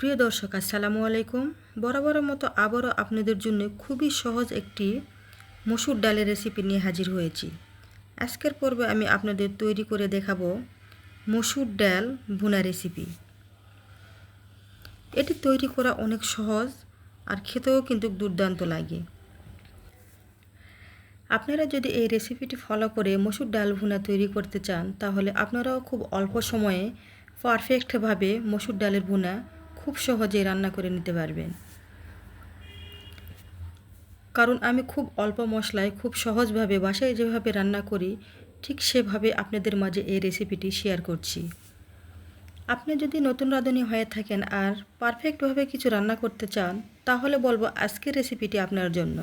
প্রিয় দর্শক, আসসালামু আলাইকুম। বরাবরের মতো আবারও আপনাদের জন্য খুবই সহজ একটি মসুর ডালের রেসিপি নিয়ে হাজির হয়েছি। আজকের পর্বে আমি আপনাদের তৈরি করে দেখাবো মসুর ডাল ভুনা রেসিপি এটি তৈরি করা অনেক সহজ আর খেতেও কিন্তু দুর্দান্ত লাগে। আপনারা যদি এই রেসিপিটি ফলো করে মসুর ডাল ভুনা তৈরি করতে চান, তাহলে আপনারাও খুব অল্প সময়ে পারফেক্টভাবে মসুর ডালের ভুনা খুব সহজেই রান্না করে নিতে পারবেন। কারণ আমি খুব অল্প মশলায় খুব সহজভাবে বাসায় যেভাবে রান্না করি, ঠিক সেভাবে আপনাদের মাঝে এই রেসিপিটি শেয়ার করছি। আপনি যদি নতুন রাঁধুনি হয়ে থাকেন আর পারফেক্টভাবে কিছু রান্না করতে চান, তাহলে বলব আজকের রেসিপিটি আপনার জন্য।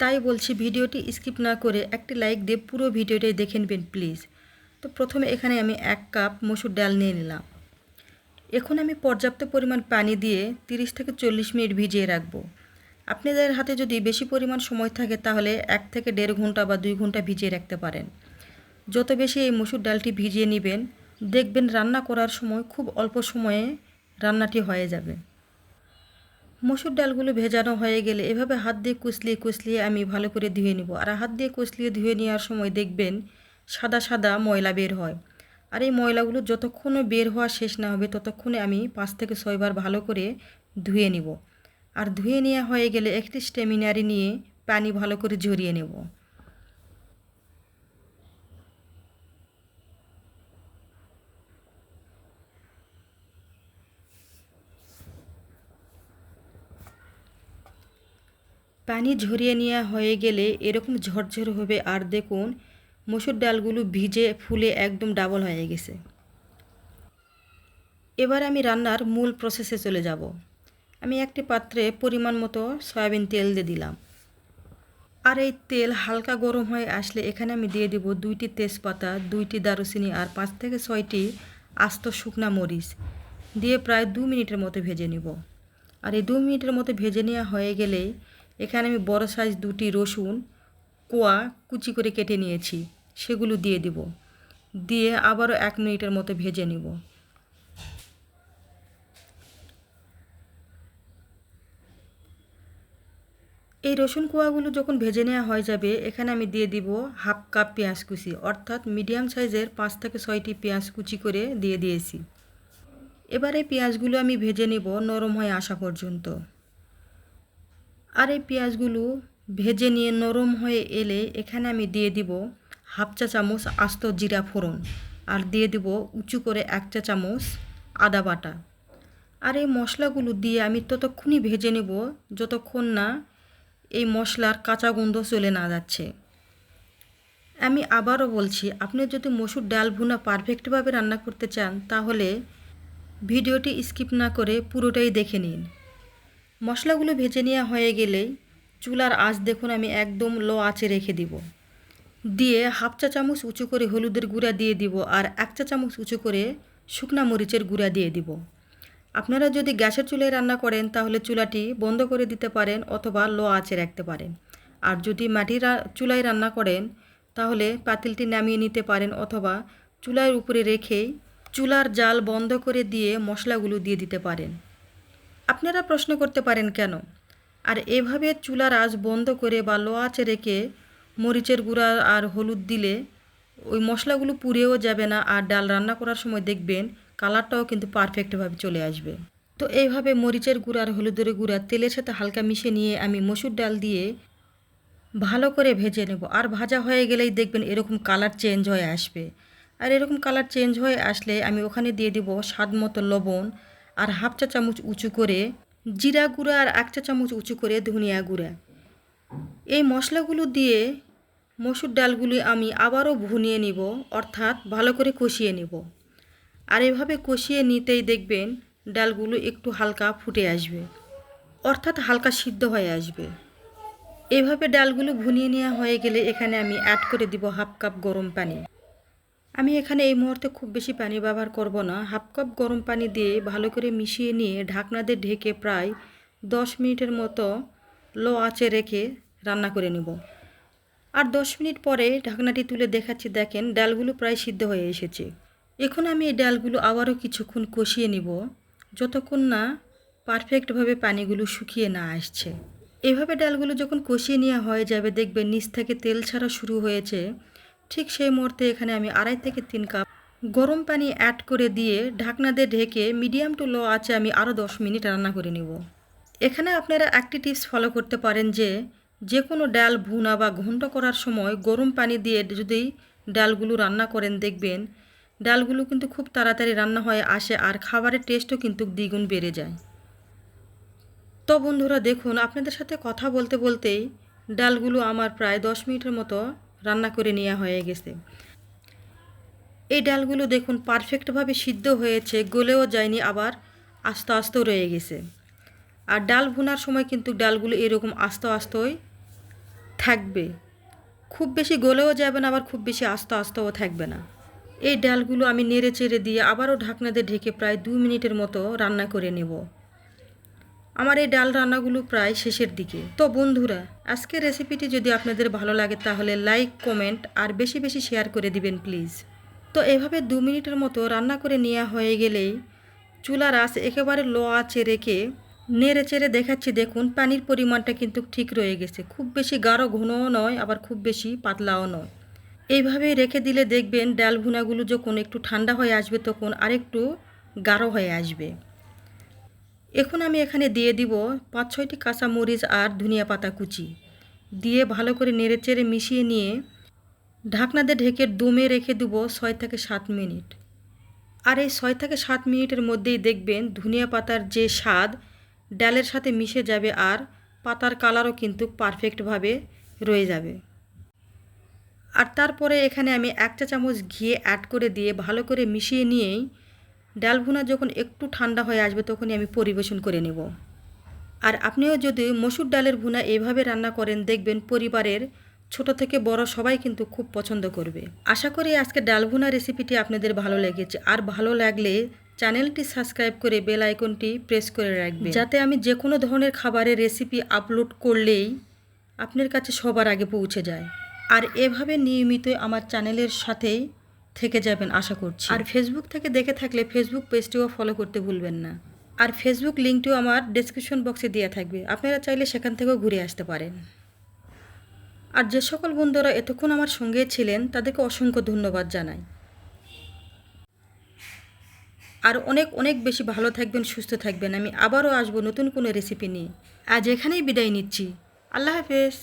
তাই বলছি ভিডিওটি স্কিপ না করে একটি লাইক দিয়ে পুরো ভিডিওটাই দেখে নেবেন প্লিজ। তো প্রথমে এখানে আমি এক কাপ মসুর ডাল নিয়ে নিলাম। এখন আমি পর্যাপ্ত পরিমাণ পানি দিয়ে 30 থেকে চল্লিশ মিনিট ভিজিয়ে রাখব। আপনাদের হাতে যদি বেশি পরিমাণ সময় থাকে, তাহলে এক থেকে দেড় ঘণ্টা বা দুই ঘণ্টা ভিজিয়ে রাখতে পারেন। যত বেশি এই মসুর ডালটি ভিজিয়ে নেবেন, দেখবেন রান্না করার সময় খুব অল্প সময়ে রান্নাটি হয়ে যাবে। মসুর ডালগুলো ভেজানো হয়ে গেলে এভাবে হাত দিয়ে কুচলিয়ে কুচলিয়ে আমি ভালো করে ধুয়ে নিব। আর হাত দিয়ে কুচলিয়ে ধুয়ে নেওয়ার সময় দেখবেন সাদা সাদা ময়লা বের হয়। আর এই ময়লাগুলো যতক্ষণে বের হওয়া শেষ না হবে, ততক্ষণে আমি পাঁচ থেকে ছয়বার ভালো করে ধুয়ে নিব। আর ধুয়ে নেওয়া হয়ে গেলে একটি স্টেমিনারি নিয়ে পানি ভালো করে ঝরিয়ে নেব। পানি ঝরিয়ে নেওয়া হয়ে গেলে এরকম ঝরঝর হবে, আর দেখুন মসুর ডালগুলো ভিজে, ফুলে একদম ডাবল হয়ে গেছে। এবার আমি রান্নার মূল প্রসেসে চলে যাব। আমি একটি পাত্রে পরিমাণ মতো সয়াবিন তেল দিয়ে দিলাম। আর এই তেল হালকা গরম হয়ে আসলে এখানে আমি দিয়ে দেব দুইটি তেজপাতা, দুইটি দারুচিনি আর পাঁচ থেকে ছয়টি আস্ত শুকনা মরিচ। দিয়ে প্রায় দু মিনিটের মতো ভেজে নিব। আর এই দু মিনিটের মতো ভেজে নেওয়া হয়ে গেলেই এখানে আমি বড় সাইজ দুটি রসুন, কোয়া কুচি করে কেটে নিয়েছি। সেগুলো দিয়ে দিব। দিয়ে আবারও এক মিনিটের মতো ভেজে নিব। এই রসুন কোয়াগুলো যখন ভেজে নেওয়া হয়ে যাবে, এখানে আমি দিয়ে দিব হাফ কাপ পেঁয়াজ কুচি, অর্থাৎ মিডিয়াম সাইজের পাঁচ থেকে ছয়টি পেঁয়াজ কুচি করে দিয়ে দিয়েছি। এবারে পেঁয়াজগুলো আমি ভেজে নেব নরম হয়ে আসা পর্যন্ত। আর এই পেঁয়াজগুলো ভেজে নিয়ে নরম হয়ে এলে এখানে আমি দিয়ে দিব হাফ চা চামচ আস্ত জিরা ফোড়ন আর দিয়ে দিব উঁচু করে এক চা চামচ আদা বাটা। আর এই মশলাগুলো দিয়ে আমি ততক্ষণই ভেজে নেব যতক্ষণ না এই মশলার কাঁচা গন্ধ চলে না যাচ্ছে। আমি আবারও বলছি, আপনি যদি মসুর ডাল ভুনা পারফেক্টভাবে রান্না করতে চান, তাহলে ভিডিওটি স্কিপ না করে পুরোটাই দেখে নিন। মশলাগুলো ভেজে নেওয়া হয়ে গেলেই চুলার আঁচ দেখুন, আমি একদম লো আঁচে রেখে দিব। দিয়ে হাফ চা চামচ উঁচু করে হলুদের গুঁড়া দিয়ে দিব আর এক চা চামচ উঁচু করে শুকনা মরিচের গুঁড়া দিয়ে দিব। আপনারা যদি গ্যাসের চুলায় রান্না করেন তাহলে চুলাটি বন্ধ করে দিতে পারেন অথবা লো আঁচে রাখতে পারেন। আর যদি মাটির চুলায় রান্না করেন তাহলে পাতিলটি নামিয়ে নিতে পারেন অথবা চুলার উপরে রেখেই চুলার জাল বন্ধ করে দিয়ে মশলাগুলো দিয়ে দিতে পারেন। আপনারা প্রশ্ন করতে পারেন কেন? আর এভাবে চুলার আঁচ বন্ধ করে বা লো আঁচে রেখে মরিচের গুঁড়া আর হলুদ দিলে ওই মশলাগুলো পুড়েও যাবে না আর ডাল রান্না করার সময় দেখবেন কালারটাও কিন্তু পারফেক্টভাবে চলে আসবে। তো এইভাবে মরিচের গুঁড়া আর হলুদের গুঁড়া তেলের সাথে হালকা মিশিয়ে নিয়ে আমি মসুর ডাল দিয়ে ভালো করে ভেজে নেব। আর ভাজা হয়ে গেলেই দেখবেন এরকম কালার চেঞ্জ হয়ে আসবে। আর এরকম কালার চেঞ্জ হয়ে আসলে আমি ওখানে দিয়ে দিব স্বাদ মতো লবণ আর হাফ চা চামচ উঁচু করে জিরা গুঁড়া আর এক চা চামচ উঁচু করে ধনিয়া গুঁড়া। এই মশলাগুলো দিয়ে মসুর ডালগুলি আমি আবারও ভুনিয়ে নিব, অর্থাৎ ভালো করে কষিয়ে নিব। আর এভাবে কষিয়ে নিতেই দেখবেন ডালগুলো একটু হালকা ফুটে আসবে, অর্থাৎ হালকা সিদ্ধ হয়ে আসবে। এভাবে ডালগুলো ভুনিয়ে নেওয়া হয়ে গেলে এখানে আমি অ্যাড করে দিব হাফ কাপ গরম পানি। আমি এখানে এই মুহূর্তে খুব বেশি পানি ব্যবহার করব না। হাফ কাপ গরম পানি দিয়ে ভালো করে মিশিয়ে নিয়ে ঢাকনা দিয়ে ঢেকে প্রায় দশ মিনিটের মতো লো আঁচে রেখে রান্না করে নেব। আর দশ মিনিট পরে ঢাকনাটি তুলে দেখাচ্ছি, দেখেন ডালগুলো প্রায় সিদ্ধ হয়ে এসেছে। এখন আমি এই ডালগুলো আবারও কিছুক্ষণ কষিয়ে নিব, যতক্ষণ না পারফেক্টভাবে পানিগুলো শুকিয়ে না আসছে। এভাবে ডালগুলো যখন কষিয়ে নেওয়া হয়ে যাবে, দেখবেন নিচ থেকে তেল ছাড়া শুরু হয়েছে। ঠিক সেই মুহূর্তে এখানে আমি আড়াই থেকে তিন কাপ গরম পানি অ্যাড করে দিয়ে ঢাকনা দিয়ে ঢেকে মিডিয়াম টু লো আছে আমি আরও দশ মিনিট রান্না করে নিব। এখানে আপনারা একটি টিপস ফলো করতে পারেন যে যে কোনো ডাল ভুনা বা ঘন্ট করার সময় গরম পানি দিয়ে যদি ডালগুলো রান্না করেন দেখবেন ডালগুলো কিন্তু খুব তাড়াতাড়ি রান্না হয়ে আসে আর খাবারের টেস্টও কিন্তু দ্বিগুণ বেড়ে যায়। তো বন্ধুরা দেখুন, আপনাদের সাথে কথা বলতে বলতেই ডালগুলো আমার প্রায় দশ মিনিটের মতো রান্না করে নেওয়া হয়ে গেছে। এই ডালগুলো দেখুন পারফেক্টভাবে সিদ্ধ হয়েছে, গলেও যায়নি, আবার আস্তে আস্তেও রয়ে গেছে। আর ডাল ভুনার সময় কিন্তু ডালগুলো এরকম আস্তে আস্তই থাকবে। খুব বেশি গলেও যাবে না, আবার খুব বেশি আস্তে আস্তেও থাকবে না। এই ডালগুলো আমি নেড়ে চেড়ে দিয়ে আবারও ঢাকনা দিয়ে ঢেকে প্রায় দু মিনিটের মতো রান্না করে নেব। আমার এই ডাল রান্নাগুলো প্রায় শেষের দিকে। তো বন্ধুরা, আজকের রেসিপিটি যদি আপনাদের ভালো লাগে, তাহলে লাইক, কমেন্ট আর বেশি বেশি শেয়ার করে দিবেন প্লিজ। তো এভাবে দু মিনিটের মতো রান্না করে নেওয়া হয়ে গেলেই চুলার আঁচ একেবারে লো আঁচে রেখে নেড়ে চেড়ে দেখাচ্ছি, দেখুন, পানির পরিমাণটা কিন্তু ঠিক রয়ে গেছে। খুব বেশি গাঢ় ঘনও নয়, আবার খুব বেশি পাতলাও নয়। এইভাবেই রেখে দিলে দেখবেন ডাল ভুনাগুলো যখন একটু ঠান্ডা হয়ে আসবে, তখন আরেকটু গাঢ় হয়ে আসবে। এখন আমি এখানে দিয়ে দিব পাঁচ ছয়টি কাঁচা মরিচ আর ধনিয়া পাতা কুচি। দিয়ে ভালো করে নেড়েচেড়ে মিশিয়ে নিয়ে ঢাকনা দিয়ে ঢেকে দমে রেখে দেব ছয় থেকে সাত মিনিট। আর এই ছয় থেকে সাত মিনিটের মধ্যেই দেখবেন ধনিয়া পাতার যে স্বাদ ডালের সাথে মিশে যাবে আর পাতার কালারও কিন্তু পারফেক্টভাবে রয়ে যাবে। আর তারপরে এখানে আমি এক চা চামচ ঘিয়ে অ্যাড করে দিয়ে ভালো করে মিশিয়ে নিয়েই ডাল ভুনা যখন একটু ঠান্ডা হয়ে আসবে তখনই আমি পরিবেশন করে নেব। আর আপনিও যদি মসুর ডালের ভুনা এভাবে রান্না করেন, দেখবেন পরিবারের ছোট থেকে বড় সবাই কিন্তু খুব পছন্দ করবে। আশা করি আজকে ডাল ভুনা রেসিপিটি আপনাদের ভালো লেগেছে। আর ভালো লাগলে চ্যানেলটি সাবস্ক্রাইব করে বেল আইকনটি প্রেস করে রাখবেন। যাতে আমি যে কোনো ধরনের খাবারের রেসিপি আপলোড করলেই আপনার কাছে সবার আগে পৌঁছে যায়। আর এভাবে নিয়মিত আমার চ্যানেলের সাথেই থেকে যাবেন আশা করছি। আর ফেসবুক থেকে দেখে থাকলে ফেসবুক পেজটিও ফলো করতে ভুলবেন না। আর ফেসবুক লিঙ্কটিও আমার ডেসক্রিপশন বক্সে দেওয়া থাকবে। আপনারা চাইলে সেখান থেকেও ঘুরে আসতে পারেন। আর যে সকল বন্ধুরা এতক্ষণ আমার সঙ্গে ছিলেন, তাদেরকে অসংখ্য ধন্যবাদ জানাই। আর অনেক অনেক বেশি ভালো থাকবেন, সুস্থ থাকবেন। আমি আবারও আসব নতুন কোনো রেসিপি নিয়ে। আজ এখানেই বিদায় নিচ্ছি। আল্লাহ হাফেজ।